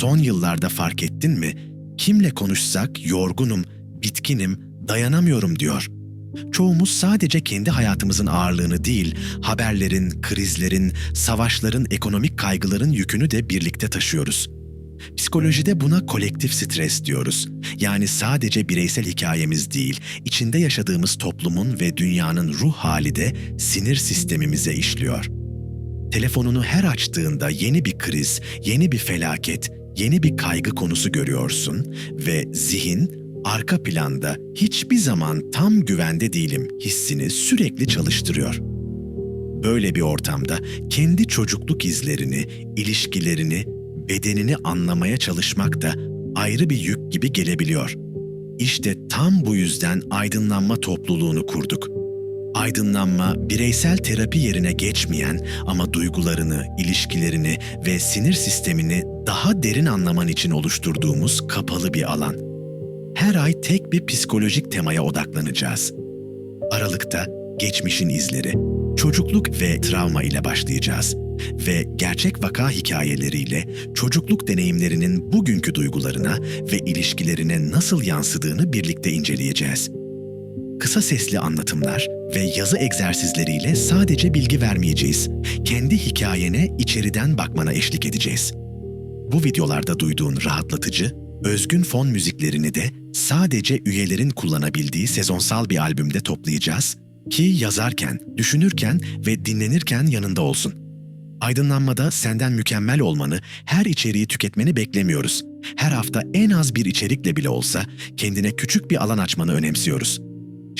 Son yıllarda fark ettin mi? Kimle konuşsak yorgunum, bitkinim, dayanamıyorum diyor. Çoğumuz sadece kendi hayatımızın ağırlığını değil, haberlerin, krizlerin, savaşların, ekonomik kaygıların yükünü de birlikte taşıyoruz. Psikolojide buna kolektif stres diyoruz. Yani sadece bireysel hikayemiz değil, içinde yaşadığımız toplumun ve dünyanın ruh hali de sinir sistemimize işliyor. Telefonunu her açtığında yeni bir kriz, yeni bir felaket, yeni bir kaygı konusu görüyorsun ve zihin arka planda hiçbir zaman tam güvende değilim hissini sürekli çalıştırıyor. Böyle bir ortamda kendi çocukluk izlerini, ilişkilerini, bedenini anlamaya çalışmak da ayrı bir yük gibi gelebiliyor. İşte tam bu yüzden aydınlanma topluluğunu kurduk. Aydınlanma, bireysel terapi yerine geçmeyen ama duygularını, ilişkilerini ve sinir sistemini daha derin anlaman için oluşturduğumuz kapalı bir alan. Her ay tek bir psikolojik temaya odaklanacağız. Aralıkta geçmişin izleri, çocukluk ve travma ile başlayacağız ve gerçek vaka hikayeleriyle çocukluk deneyimlerinin bugünkü duygularına ve ilişkilerine nasıl yansıdığını birlikte inceleyeceğiz. Kısa sesli anlatımlar ve yazı egzersizleriyle sadece bilgi vermeyeceğiz. Kendi hikayene içeriden bakmana eşlik edeceğiz. Bu videolarda duyduğun rahatlatıcı, özgün fon müziklerini de sadece üyelerin kullanabildiği sezonsal bir albümde toplayacağız ki yazarken, düşünürken ve dinlenirken yanında olsun. Aydınlanmada senden mükemmel olmanı, her içeriği tüketmeni beklemiyoruz. Her hafta en az bir içerikle bile olsa kendine küçük bir alan açmanı önemsiyoruz.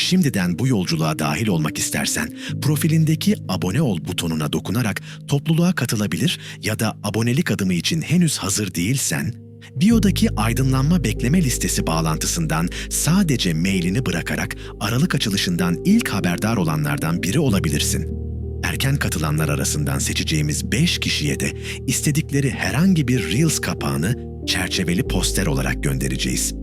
Şimdiden bu yolculuğa dahil olmak istersen profilindeki abone ol butonuna dokunarak topluluğa katılabilir ya da abonelik adımı için henüz hazır değilsen Biyodaki aydınlanma bekleme listesi bağlantısından sadece mailini bırakarak Aralık açılışından ilk haberdar olanlardan biri olabilirsin. Erken katılanlar arasından seçeceğimiz 5 kişiye de istedikleri herhangi bir Reels kapağını çerçeveli poster olarak göndereceğiz.